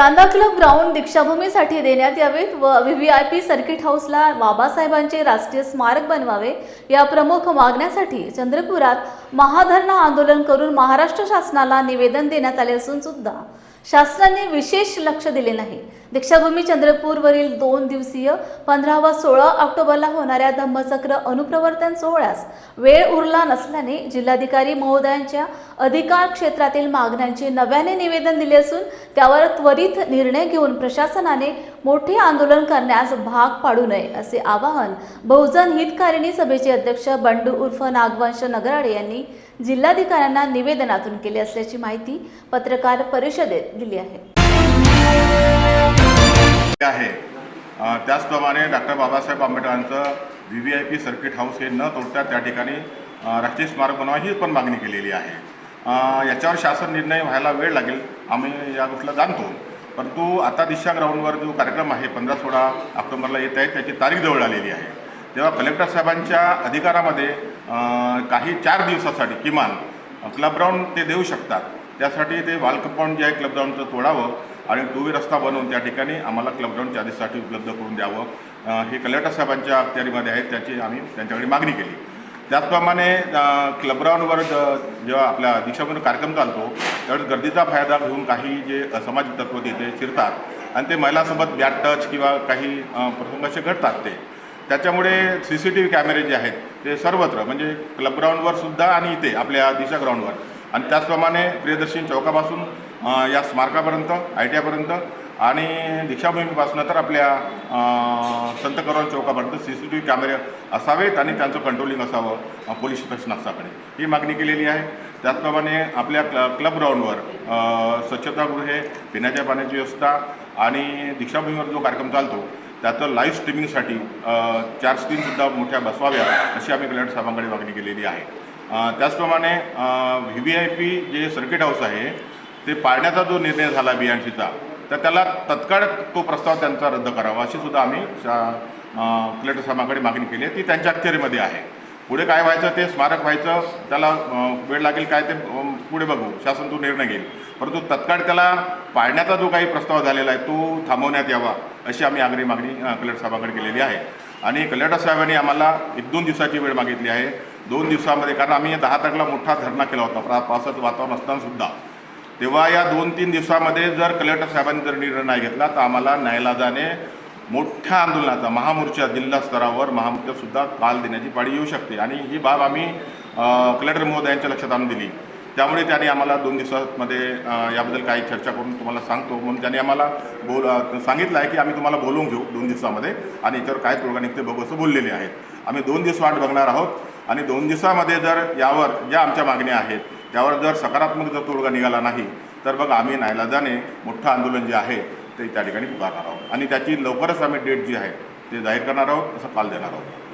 Chanda club ground दीक्षाभूमीसाठी देण्यात यावेत व V V I P circuit हाऊसला बाबासाहेबांचे राष्ट्रीय स्मारक बनवावे. या प्रमुख मागण्यासाठी चंद्रपुरात महाधरणा आंदोलन करून महाराष्ट्र शासनाला निवेदन देण्यात आले असून सुद्धा शासनाने विशेष लक्ष दिले नाही. दीक्षाभूमी चंद्रपूरवरील दोन दिवसीय पंधरा व सोळा ऑक्टोबरला होणाऱ्या धम्मचक्र अनुप्रवर्तन सोहळ्यास वेळ उरला नसल्याने जिल्हाधिकारी महोदयांच्या अधिकार क्षेत्रातील मागण्यांचे नव्याने निवेदन दिले असून त्यावर त्वरित निर्णय घेऊन प्रशासनाने मोठे आंदोलन करण्यास भाग पाडू नये असे आवाहन बहुजन हितकारिणी सभेचे अध्यक्ष बंडू उर्फ नागवंश नगराडे यांनी जिल्हाधिकाऱ्यांना निवेदनातून केले असल्याची माहिती पत्रकार परिषदेत दिली आहे. आहे. त्याचप्रमाणे doctor Babasaheb आंबेडकरांचं V V I P circuit house हे न तोडता त्या ठिकाणी राष्ट्रीय स्मारक बनवा ही पण मागणी केलेली आहे. याच्यावर शासन निर्णय व्हायला वेळ लागेल आम्ही या गोष्टीला जाणतो. परंतु आता दिशा ग्राउंडवर जो कार्यक्रम आहे पंधरा सोळा ऑक्टोबरला येत आहे त्याची तारीख जवळ आलेली आहे. तेव्हा कलेक्टर साहेबांच्या अधिकारामध्ये काही चार दिवसासाठी किमान क्लब ग्राउंड ते देऊ शकतात. त्यासाठी ते वाल कंपाऊंड जे आहे क्लब ग्राउंडचं तोडावं आणि टू वे रस्ता बनवून त्या ठिकाणी आम्हाला क्लब आदेशासाठी चार्जेससाठी उपलब्ध करून द्यावं. हे कलेक्टर साहेबांच्या अखत्यारीमध्ये आहेत त्याची आम्ही त्यांच्याकडे मागणी केली. त्याचप्रमाणे क्लबग्राऊंडवर क्लब ग्राउंडवर ज- जेव्हा आपल्या दीक्षाबंध कार्यक्रम चालतो त्यावेळेस गर्दीचा फायदा घेऊन काही जे असामाजिक तत्व तिथे शिरतात आणि ते महिलांसोबत बॅट टच किंवा काही प्रसंग असे घडतात ते. त्याच्यामुळे सी सी टी व्ही कॅमेरे जे आहेत ते सर्वत्र म्हणजे क्लब ग्राउंडवर सुद्धा आणि इथे आपल्या दिशा ग्राउंडवर आणि त्याचप्रमाणे प्रियदर्शन चौकापासून या स्मारकापर्यंत आय टी आयपर्यंत आणि दीक्षाभूमीपासून तर आपल्या संत करोल चौकापर्यंत सी सी टी व्ही कॅमेरे असावेत आणि त्यांचं कंट्रोलिंग असावं पोलीस प्रशासनाकडे ही मागणी केलेली आहे. त्याचप्रमाणे आपल्या क्ल क्लब ग्राउंडवर स्वच्छतागृहे पिण्याच्या पाण्याची व्यवस्था आणि दीक्षाभूमीवर जो कार्यक्रम चालतो त्याचं लाईव्ह स्ट्रीमिंगसाठी चार स्क्रीनसुद्धा मोठ्या बसवाव्या अशी आम्ही कल्याण साहेबांकडे मागणी केलेली आहे. त्याचप्रमाणे व्ही व्ही आय पी जे सर्किट हाऊस आहे ते पाळण्याचा जो निर्णय झाला बी एन सीचा तर त्याला तत्काळ तो प्रस्ताव त्यांचा रद्द करावा अशी सुद्धा आम्ही शा कलेक्टर साहेबांकडे मागणी केली आहे. ती त्यांच्या अखेरीमध्ये आहे. पुढे काय व्हायचं ते स्मारक व्हायचं त्याला वेळ लागेल काय ते पुढे बघू. शासन तो निर्णय घेईल. परंतु तत्काळ त्याला पाळण्याचा जो काही प्रस्ताव झालेला आहे तो थांबवण्यात यावा अशी आम्ही आग्रही मागणी कलेक्टर साहेबांकडे केलेली आहे. आणि कलेक्टर साहेबांनी आम्हाला एक दोन दिवसाची वेळ मागितली आहे. दोन दिवसामध्ये कारण आम्ही दहा तारखेला मोठा धरणा केला होता पावसाचं वातावरण असतानासुद्धा तेव्हा या दोन तीन दिवसामध्ये जर कलेक्टर साहेबांनी जर निर्णय नाही घेतला तर आम्हाला न्यायालयाने मोठ्या आंदोलनाचा महामोर्चा जिल्हा स्तरावर महामोर्चासुद्धा काल देण्याची पाळी येऊ शकते. आणि ही बाब आम्ही कलेक्टर महोदयांच्या लक्षात आणून दिली. त्यामुळे त्याने आम्हाला दोन दिवसामध्ये याबद्दल काही चर्चा करून तुम्हाला सांगतो. म्हणून त्याने आम्हाला बोल सांगितलं आहे की आम्ही तुम्हाला बोलवून घेऊ दोन दिवसामध्ये आणि याच्यावर काय तोडगा निघते बघू असं बोललेले आहेत. आम्ही दोन दिवस वाट बघणार आहोत आणि दोन दिवसामध्ये जर यावर ज्या आमच्या मागण्या आहेत त्यावर जर सकारात्मक जर तोडगा निघाला नाही तर मग आम्ही नायलाजाने मोठं आंदोलन जे आहे ते त्या ठिकाणी पुकारणार आहोत. आणि त्याची लवकरच आम्ही डेट जी आहे ते जाहीर करणार आहोत असं काल देणार आहोत.